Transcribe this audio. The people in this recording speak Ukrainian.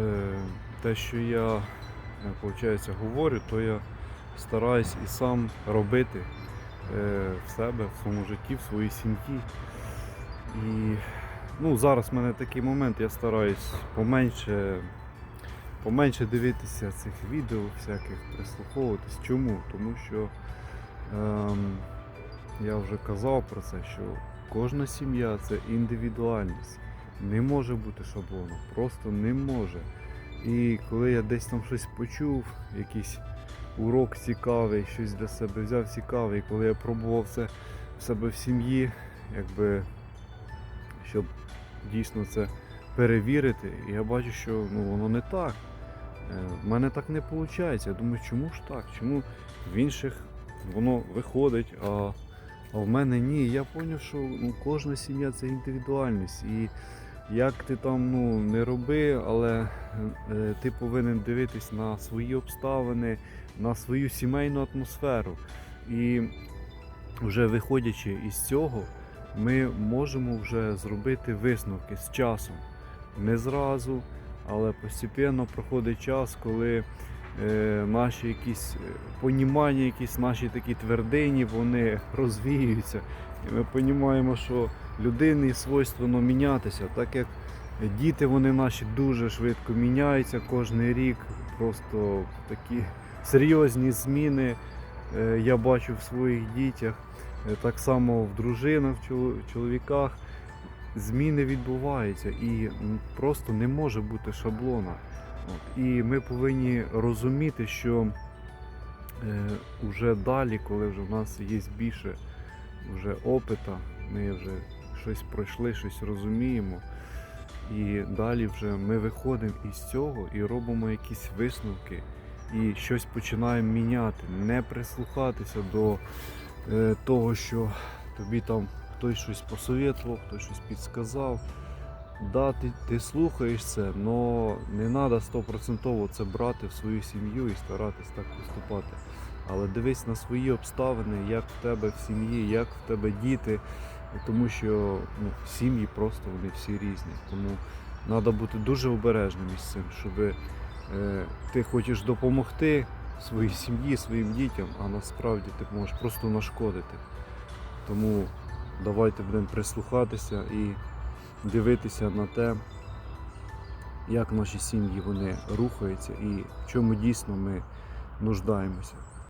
е, те, що я виходить, говорю, то я стараюсь і сам робити е, в себе, в своєму житті, в своїй сім'ї. І ну, зараз в мене такий момент, я стараюсь поменше, поменше дивитися цих відео, всяких прислуховуватись. Чому? Тому що ем, я вже казав про це, що кожна сім'я це індивідуальність. Не може бути шаблону, просто не може. І коли я десь там щось почув, якийсь урок цікавий, щось для себе взяв цікавий, коли я пробував це в себе в сім'ї, якби щоб дійсно це перевірити, я бачу, що ну, воно не так. Е, В мене так не виходить. Я думаю, чому ж так? Чому в інших воно виходить, а, а в мене ні. Я зрозумів, що ну, кожна сім'я це індивідуальність. І як ти там ну, не роби, але е, ти повинен дивитись на свої обставини, на свою сімейну атмосферу. І вже виходячи із цього, ми можемо вже зробити висновки з часом. Не зразу, але постепенно проходить час, коли е, наші якісь е, понімання, якісь наші такі твердині, вони розвіюються. І ми розуміємо, що людині свойственно мінятися, так як діти вони наші дуже швидко міняються кожен рік. Просто такі серйозні зміни е, я бачу в своїх дітях. Е, Так само в дружинах, в чоловіках зміни відбуваються і просто не може бути шаблона. От. І ми повинні розуміти, що е, вже далі, коли вже в нас є більше вже опита, ми вже щось пройшли, щось розуміємо. І далі вже ми виходимо із цього і робимо якісь висновки, і щось починаємо міняти, не прислухатися до е, того, що тобі там хтось щось посовітував, хтось щось підсказав. Да, ти, ти слухаєш це, але не треба стопроцентово це брати в свою сім'ю і старатись так поступати. Але дивись на свої обставини, як в тебе в сім'ї, як в тебе діти, тому що ну, сім'ї просто вони всі різні. Тому треба бути дуже обережним із цим, щоб е, ти хочеш допомогти своїй сім'ї, своїм дітям, а насправді ти можеш просто нашкодити. Тому давайте будемо прислухатися і дивитися на те, як наші сім'ї вони рухаються і в чому дійсно ми нуждаємося.